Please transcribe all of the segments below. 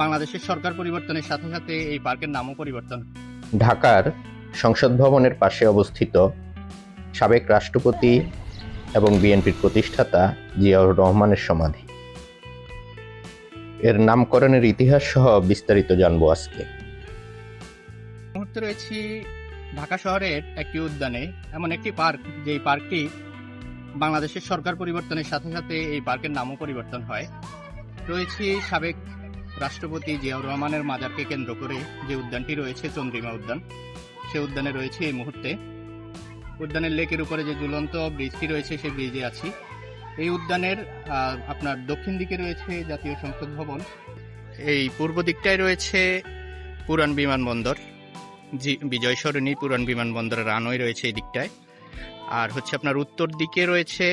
বাংলাদেশের সরকার পরিবর্তনের সাথে সাথে এই পার্কের নামও পরিবর্তন। ঢাকার সংসদ ভবনের পাশে অবস্থিত সাবেক রাষ্ট্রপতি এবং বিএনপির প্রতিষ্ঠাতা জিয়াউর রহমানের সমাধি। এর নামকরণের ইতিহাস সহ বিস্তারিত জানব আজকে। মুহূর্তে রয়েছি ঢাকা শহরের একটি উদ্যানে এমন একটি পার্ক যেই পার্কটি বাংলাদেশের সরকার পরিবর্তনের সাথে সাথে এই পার্কের নামও পরিবর্তন হয়। রয়েছি সাবেক রাষ্ট্রপতি জিয়াউর রহমানের মাজারকে কেন্দ্র করে যে উদ্যানটি রয়েছে চন্দ্রিমা উদ্যান, সে উদ্যানে রয়েছে এই মুহূর্তে। উদ্যানের লেকের উপরে যে ঝুলন্ত ব্রিজটি রয়েছে সেই ব্রিজে আছি। এই উদ্যানের আপনার দক্ষিণ দিকে রয়েছে জাতীয় সংসদ ভবন। এই পূর্ব দিকটায় রয়েছে পুরান বিমানবন্দর। বিজয় সরণী পুরান বিমানবন্দরের রানওয়ে রয়েছে এই দিকটায়। আর হচ্ছে আপনার উত্তর দিকে রয়েছে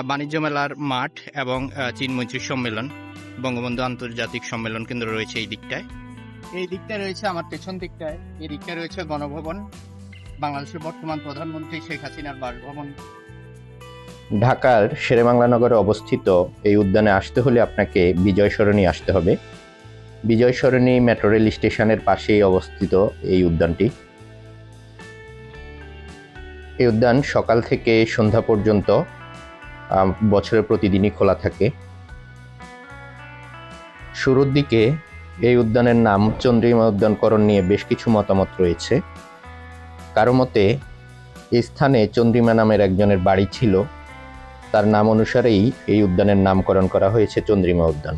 বাণিজ্য মেলার মাঠ এবং আহ, চীন মৈত্রী সম্মেলন বঙ্গবন্ধু আন্তর্জাতিক সম্মেলন কেন্দ্র রয়েছে এই দিকটায়। এই দিকটায় রয়েছে আমার পেছন দিকটায়। এই দিকটায় রয়েছে গণভবন বাংলাদেশের বর্তমান প্রধানমন্ত্রী শেখ হাসিনার বাসভবন। ঢাকার শেরেবাংলা নগরে অবস্থিত এই উদ্যানে আসতে হলে আপনাকে বিজয় সরণি আসতে হবে। বিজয় সরণি মেট্রো রেল স্টেশনের পাশেই অবস্থিত এই উদ্যানটি। এই উদ্যান সকাল থেকে সন্ধ্যা পর্যন্ত বছরের প্রতিদিনই খোলা থাকে। শুরুর দিকে এই উদ্যানের নাম চন্দ্রিমা উদ্যানকরণ নিয়ে বেশ কিছু মতামত রয়েছে। কারও মতে এই স্থানে চন্দ্রিমা নামের একজনের বাড়ি ছিল। তার নাম অনুসারেই এই উদ্যানের নামকরণ করা হয়েছে চন্দ্রিমা উদ্যান।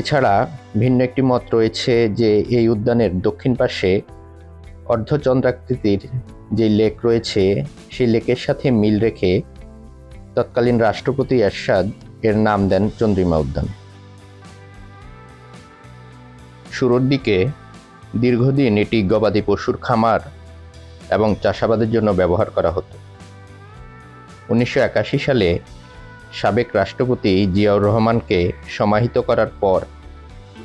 এছাড়া ভিন্ন একটি মত রয়েছে যে, এই উদ্যানের দক্ষিণ পাশে অর্ধচন্দ্রাকৃতির যে লেক রয়েছে, সেই লেকের সাথে মিল রেখে তৎকালীন রাষ্ট্রপতি এরশাদ এর নাম দেন চন্দ্রিমা উদ্যান। শুরুর দিকে দীর্ঘদিন এটি গবাদি পশুর খামার এবং চাষাবাদের জন্য ব্যবহার করা হতো। উনিশশো একাশি সালে সাবেক রাষ্ট্রপতি জিয়াউর রহমানকে সমাহিত করার পর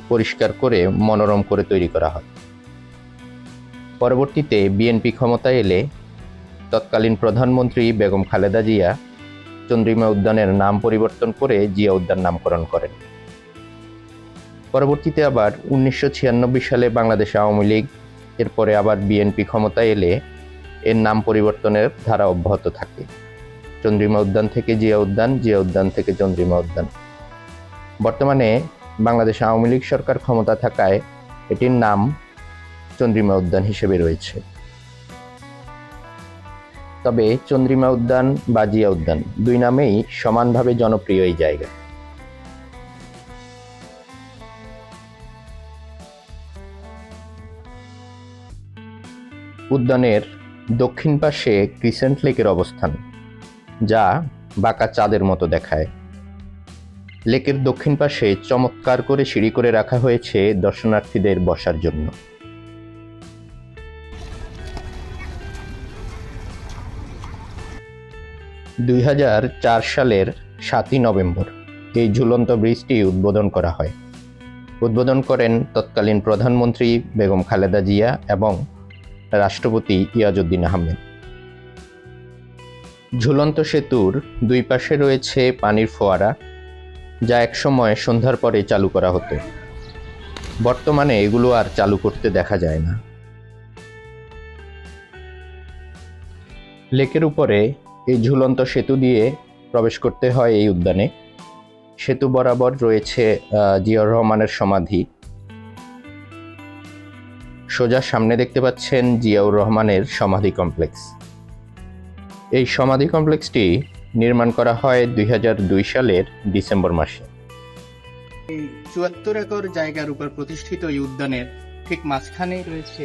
পরিষ্কার করে মনোরম করে তৈরি করা হয়। পরবর্তীতে বিএনপি ক্ষমতায় এলে তৎকালীন প্রধানমন্ত্রী বেগম খালেদা জিয়া চন্দ্রিমা উদ্যানের নাম পরিবর্তন করে জিয়া উদ্যান নামকরণ করেন। পরবর্তীতে আবার উনিশশো ছিয়ানব্বই সালে বাংলাদেশ আওয়ামী লীগ, এরপরে আবার বিএনপি ক্ষমতায় এলে এর নাম পরিবর্তনের ধারা অব্যাহত থাকে। চন্দ্রিমা উদ্যান থেকে জিয়া উদ্যান জিয়া উদ্যান থেকে চন্দ্রিমা উদ্যান। বর্তমানে বাংলাদেশ আওয়ামী লীগ সরকার ক্ষমতা থাকায় এটির নাম চন্দ্রিমা উদ্যান হিসেবে রয়েছে। তবে চন্দ্রিমা উদ্যান বা জিয়া উদ্যান দুই নামেই সমানভাবে জনপ্রিয় এই জায়গা। উদ্যানের দক্ষিণ পাশে ক্রিসেন্ট লেকের অবস্থান, যা বাঁকা চাঁদের মতো দেখায়। লেকের দক্ষিণ পাশে চমৎকার করে সিঁড়ি করে রাখা হয়েছে দর্শনার্থীদের বসার জন্য। দুই হাজার চার সালের সাতই নভেম্বর এই ঝুলন্ত ব্রিজটি উদ্বোধন করা হয়। উদ্বোধন করেন তৎকালীন প্রধানমন্ত্রী বেগম খালেদা জিয়া এবং রাষ্ট্রপতি ইয়াজউদ্দিন আহমেদ। ঝুলন্ত সেতুর দুই পাশে রয়েছে পানির ফোয়ারা, যা একসময় সন্ধ্যার পরে চালু করা হতো। বর্তমানে এগুলো আর চালু করতে দেখা যায় না। লেকের উপরে এই ঝুলন্ত সেতু দিয়ে প্রবেশ করতে হয় এই উদ্যানে। সেতু বরাবর রয়েছে জিয়াউর রহমানের সমাধি। সোজা সামনে দেখতে পাচ্ছেন জিয়াউর রহমানের সমাধি কমপ্লেক্স। এই সমাধি কমপ্লেক্সটি নির্মাণ করা হয় দুই সালের ডিসেম্বর মাসে। এই চুয়াত্তর একর জায়গার উপর প্রতিষ্ঠিত এই উদ্যানের ঠিক মাঝখানেই রয়েছে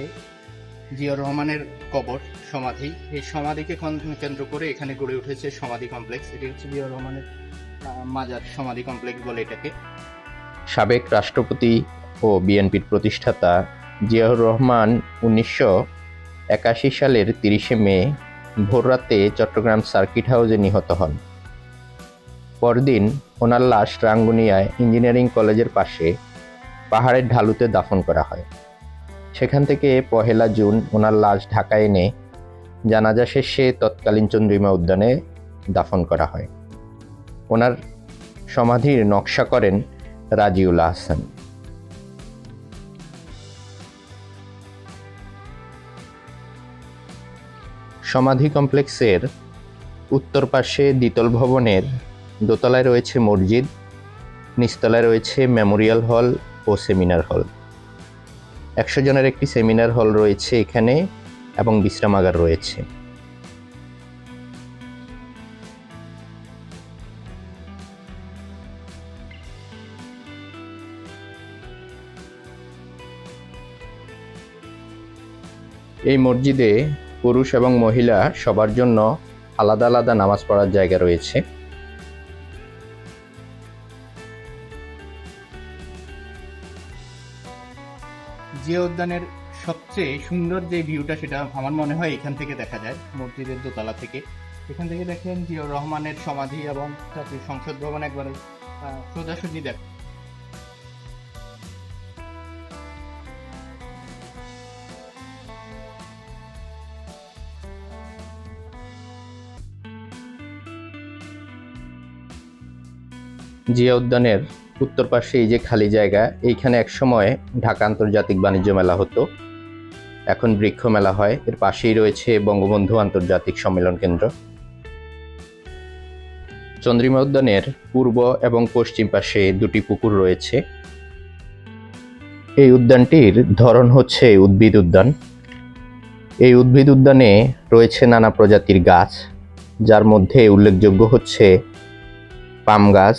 জিয়াউর রহমানের কবর। সমাধি। এই সমাধিকে কন- কেন্দ্র করে এখানে গড়ে উঠেছে সমাধি কমপ্লেক্স। এটি হচ্ছে জিয়াউর রহমানের মাজার সমাধি কমপ্লেক্স বলে এটাকে। সাবেক রাষ্ট্রপতি ও বিএনপির প্রতিষ্ঠাতা জিয়াউর রহমান উনিশশো একাশি সালের তিরিশে মে ভোররাতে চট্টগ্রাম সার্কিট হাউসে নিহত হন। পরদিন ওনার লাশ রাঙ্গুনিয়ায় ইঞ্জিনিয়ারিং কলেজের পাশে পাহাড়ের ঢালুতে দাফন করা হয়। সেখান থেকে পহেলা জুন ওনার লাশ ঢাকায় এনে জানাজা শেষে তৎকালীন চন্দ্রিমা উদ্যানে দাফন করা হয়। ওনার সমাধির নকশা করেন রাজিউল আহসান। সমাধি কমপ্লেক্সের উত্তর পাশে দ্বিতল ভবনের দোতলায় রয়েছে মসজিদ, নিচতলায় রয়েছে মেমোরিয়াল হল ও সেমিনার হল। একশো জনের একটি সেমিনার হল রয়েছে এখানে। এবং বিশ্রামাগার রয়েছে। এই মসজিদে পুরুষ এবং মহিলা সবার জন্য আলাদা আলাদা নামাজ পড়ার জায়গা রয়েছে। জিয়া উদ্যানের সবচেয়ে সুন্দর যে ভিউটা সেটা আমার মনে হয় এখান থেকে দেখা যায়, মসজিদের দোতলা থেকে। এখান থেকে দেখেন জিয়াউর রহমানের সমাধি এবং জাতীয় সংসদ ভবন একবারে সোজাসুজি দেখ জিয়া উদ্যানের উত্তর পাশে এই যে খালি জায়গা, এইখানে একসময় ঢাকা আন্তর্জাতিক বাণিজ্য মেলা হতো। এখন বৃক্ষ মেলা হয়। এর পাশেই রয়েছে বঙ্গবন্ধু আন্তর্জাতিক সম্মেলন কেন্দ্র। চন্দ্রিমা উদ্যানের পূর্ব এবং পশ্চিম পাশে দুটি পুকুর রয়েছে। এই উদ্যানটির ধরন হচ্ছে উদ্ভিদ উদ্যান। এই উদ্ভিদ উদ্যানে রয়েছে নানা প্রজাতির গাছ, যার মধ্যে উল্লেখযোগ্য হচ্ছে পাম গাছ,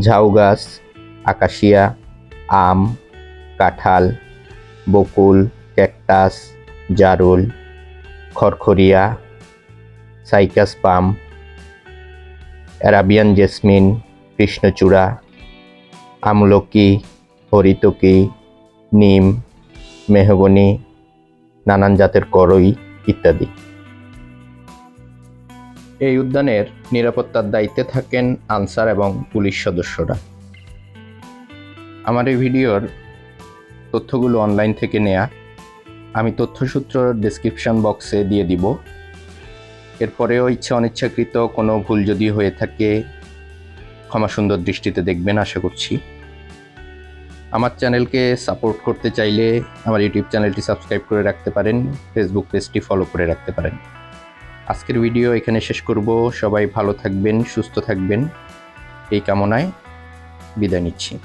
ঝাউ গাছ, আকাশিয়া, আম, কাঁঠাল, বকুল ক্যাকটাস, জারুল খড়খড়িয়া সাইকাস পাম, অ্যারাবিয়ান জেসমিন, কৃষ্ণচূড়া, আমলকি, হরিতকি, নিম, মেহগনি, নানান জাতের করই ইত্যাদি। এই উদ্যানের নিরাপত্তার দায়িত্বে থাকেন আনসার এবং পুলিশ সদস্যরা। আমার এই ভিডিওর তথ্যগুলো অনলাইন থেকে নেয়া। আমি তথ্যসূত্র ডেসক্রিপশন বক্সে দিয়ে দিব। এরপরেও ইচ্ছা অনিচ্ছাকৃত কোনো ভুল যদি হয়ে থাকে, ক্ষমা সুন্দর দৃষ্টিতে দেখবেন, আশা করছি। আমার চ্যানেলকে সাপোর্ট করতে চাইলে আমার ইউটিউব চ্যানেলটি সাবস্ক্রাইব করে রাখতে পারেন ফেসবুক পেজটি ফলো করে রাখতে পারেন। আজকের ভিডিও এখানে শেষ করব। সবাই ভালো থাকবেন, সুস্থ থাকবেন। এই কামনায় বিদায় নিচ্ছি।